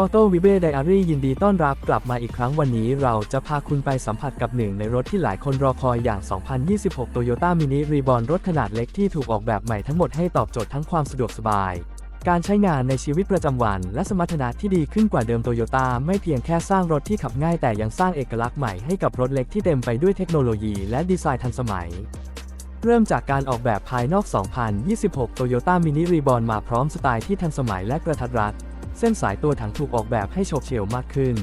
ออโต้วิเบ้ไดอารี่ยินดีต้อนรับกลับมาอีกครั้งวันนี้เราจะพาคุณไปสัมผัสกับหนึ่งในรถที่หลายคนรอคอยอย่าง 2026 Toyota Mini Reborn รถขนาดเล็กที่ถูกออกแบบใหม่ทั้งหมดให้ตอบโจทย์ทั้งความสะดวกสบาย การใช้งานในชีวิตประจำวัน และสมรรถนะที่ดีขึ้นกว่าเดิมโตโยต้าไม่เพียงแค่สร้างรถที่ขับง่ายแต่ยังสร้างเอกลักษณ์ใหม่ให้กับรถเล็กที่เต็มไปด้วยเทคโนโลยีและดีไซน์ทันสมัยเริ่มจากการออกแบบภายนอก 2026 Toyota Mini Reborn มาพร้อมสไตล์ที่ทันสมัยและกระทัดรัด เส้นสายตัวถังถูกออกแบบให้โฉบเฉี่ยวมากขึ้น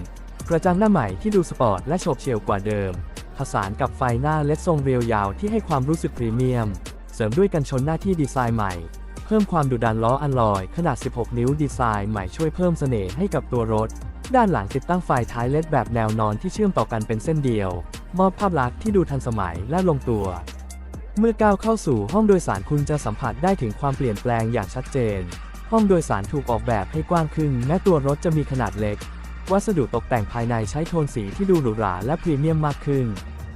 กระจังหน้าใหม่ที่ดูสปอร์ตและโฉบเฉี่ยวกว่าเดิม ผสานกับไฟหน้าเลดทรงเรียวยาวที่ให้ความรู้สึกพรีเมียม เสริมด้วยกันชนหน้าที่ดีไซน์ใหม่ เพิ่มความดุดันล้ออันลอยขนาด 16 นิ้วดีไซน์ใหม่ช่วยเพิ่มเสน่ห์ให้กับตัวรถ ด้านหลังติดตั้งไฟท้ายเลดแบบแนวนอนที่เชื่อมต่อกันเป็นเส้นเดียว มอบภาพลักษณ์ที่ดูทันสมัยและลงตัว เมื่อก้าวเข้าสู่ห้องโดยสารคุณจะสัมผัสได้ถึงความเปลี่ยนแปลงอย่างชัดเจน ห้องโดยสารถูกออกแบบให้กว้างขึ้นแม้ตัวรถจะมีขนาดเล็ก วัสดุตกแต่งภายในใช้โทนสีที่ดูหรูหราและพรีเมียมมากขึ้น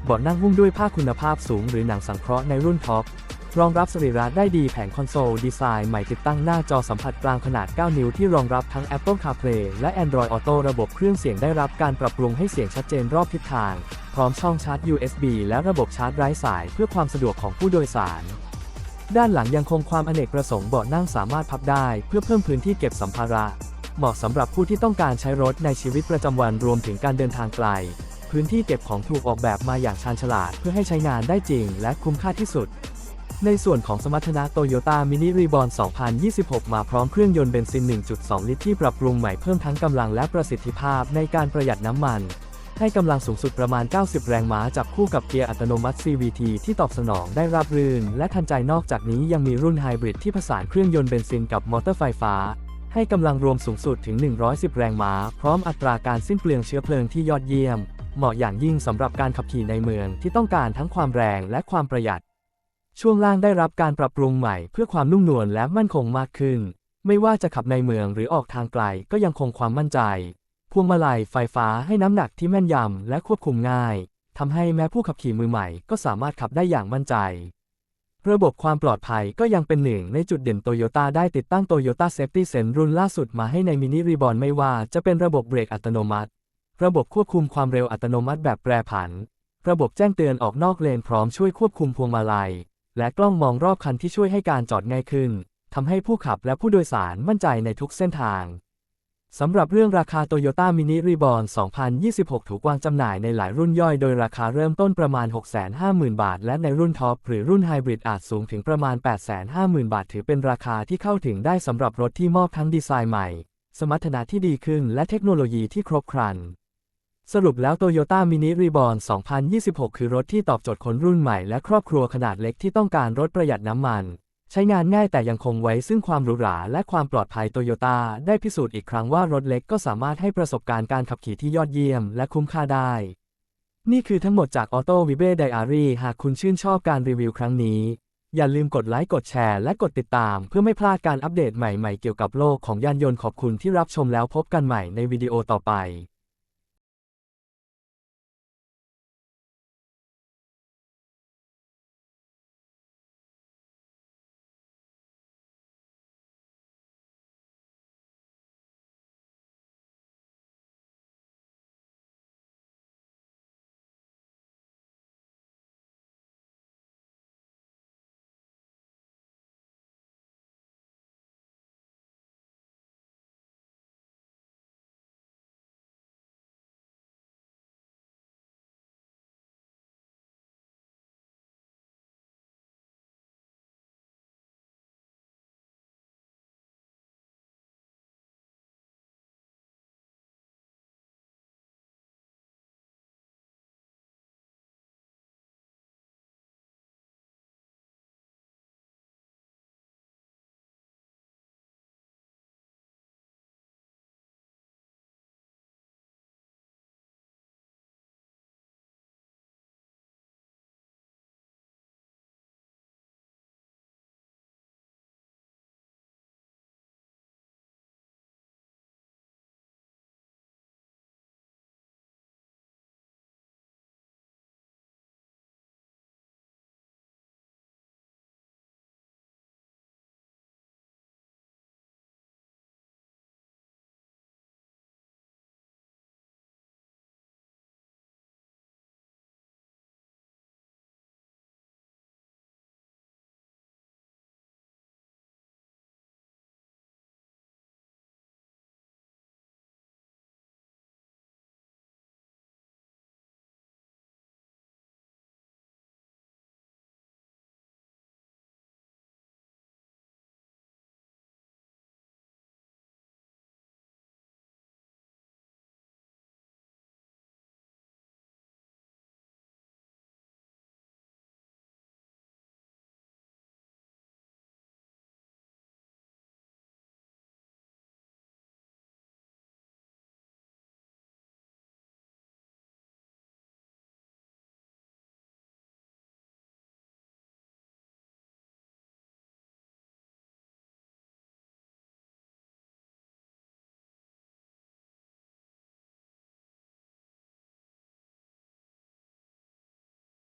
เบาะนั่งหุ้มด้วยผ้าคุณภาพสูงหรือหนังสังเคราะห์ในรุ่นท็อปรองรับสรีระได้ดีแผงคอนโซล ดีไซน์ใหม่ติดตั้งหน้าจอสัมผัสกลางขนาด 9 นิ้วที่รองรับทั้ง Apple CarPlay และ Android Auto ระบบเครื่องเสียงได้รับการปรับปรุงให้เสียงชัดเจนรอบทิศทาง พร้อมช่องชาร์จ USB และระบบชาร์จไร้สายเพื่อความสะดวกของผู้โดยสาร ด้านหลังยังคงความอเนกประสงค์เบาะนั่งสามารถพับได้ เพื่อเพิ่มพื้นที่เก็บสัมภาระ เหมาะสำหรับผู้ที่ต้องการใช้รถในชีวิตประจำวันรวมถึงการเดินทางไกล พื้นที่เก็บของถูกออกแบบมาอย่างชาญฉลาด เพื่อให้ใช้งานได้จริง และคุ้มค่าที่สุด ในส่วนของสมรรถนะโตโยต้ามินิรีบอ n 2026 มาพร้อมเครื่องยนต์เบนซิน 1.2 ลิตรที่ปรับปรุงใหม่เพิ่มทั้งกำลังและประสิทธิภาพในการประหยัดน้ำมัน ให้กำลังสูงสุดประมาณ 90 แรงม้าจับคู่กับเกียร์อัตโนมัติ CVT ที่ตอบสนองได้ราบรื่น และทันใจนอกจากนี้ยังมีรุ่นไฮบริดที่ผสานเครื่องยนต์เบนซินกับมอเตอร์ไฟฟ้า ให้กำลังรวมสูงสุดถึง 110 แรงม้า พร้อมอัตราการสิ้นเปลืองเชื้อเพลิงที่ยอดเยี่ยม เหมาะอย่างยิ่งสำหรับการขับขี่ในเมืองที่ต้องการทั้งความแรงและความประหยัด ช่วงล่างได้รับการปรับปรุงใหม่เพื่อความนุ่มนวลและมั่นคงมากขึ้น ไม่ว่าจะขับในเมืองหรือออกทางไกลก็ยังคงความมั่นใจ พวงมาลัยไฟฟ้าให้น้ำหนักที่แม่นยำและควบคุมง่ายทำให้แม้ผู้ขับขี่มือใหม่ก็สามารถขับได้อย่างมั่นใจ ระบบความปลอดภัยก็ยังเป็นหนึ่งในจุดเด่นโตโยต้าได้ติดตั้ง Toyota Safety Sense รุ่นล่าสุดมาให้ในมินิรีบอ n ไม่ว่าจะเป็นระบบเบรกอัตโนมัติ ระบบควบคุมความเร็วอัตโนมัติแบบแปรผัน ระบบแจ้งเตือนออกนอกเลนพร้อมช่วยควบคุมพวงมาลัย และกล้องมองรอบคันที่ช่วยให้การจอดง่ายขึ้นทำให้ผู้ขับและผู้โดยสารมั่นใจในทุกเส้นทาง สำหรับเรื่องราคา Toyota Mini Reborn 2026 ถูกวางจำหน่ายในหลายรุ่นย่อยโดยราคาเริ่มต้นประมาณ 650,000 บาท และในรุ่นท็อปหรือรุ่นไฮบริดอาจสูงถึงประมาณ 850,000 บาท ถือเป็นราคาที่เข้าถึงได้สำหรับรถที่มอบทั้งดีไซน์ใหม่ สมรรถนะที่ดีขึ้นและเทคโนโลยีที่ครบครัน สรุปแล้ว Toyota Mini Reborn 2026 คือรถที่ตอบโจทย์คนรุ่นใหม่และครอบครัวขนาดเล็กที่ต้องการรถประหยัดน้ำมัน ใช้งานง่ายแต่ยังคงไว้ซึ่งความหรูหราและความปลอดภัยโตโยต้าได้พิสูจน์อีกครั้งว่ารถเล็กก็สามารถให้ประสบการณ์การขับขี่ที่ยอดเยี่ยมและคุ้มค่าได้ นี่คือทั้งหมดจาก Auto v i b e Diary หากคุณชื่นชอบการรีวิวครั้งนี้ อย่าลืมกดไลค์กดแชร์และกดติดตาม เพื่อไม่พลาดการอัปเดตใหม่ๆเกี่ยวกับโลกของยานยนต์ขอบคุณที่รับชมแล้วพบกันใหม่ในวิดีโอต่อไป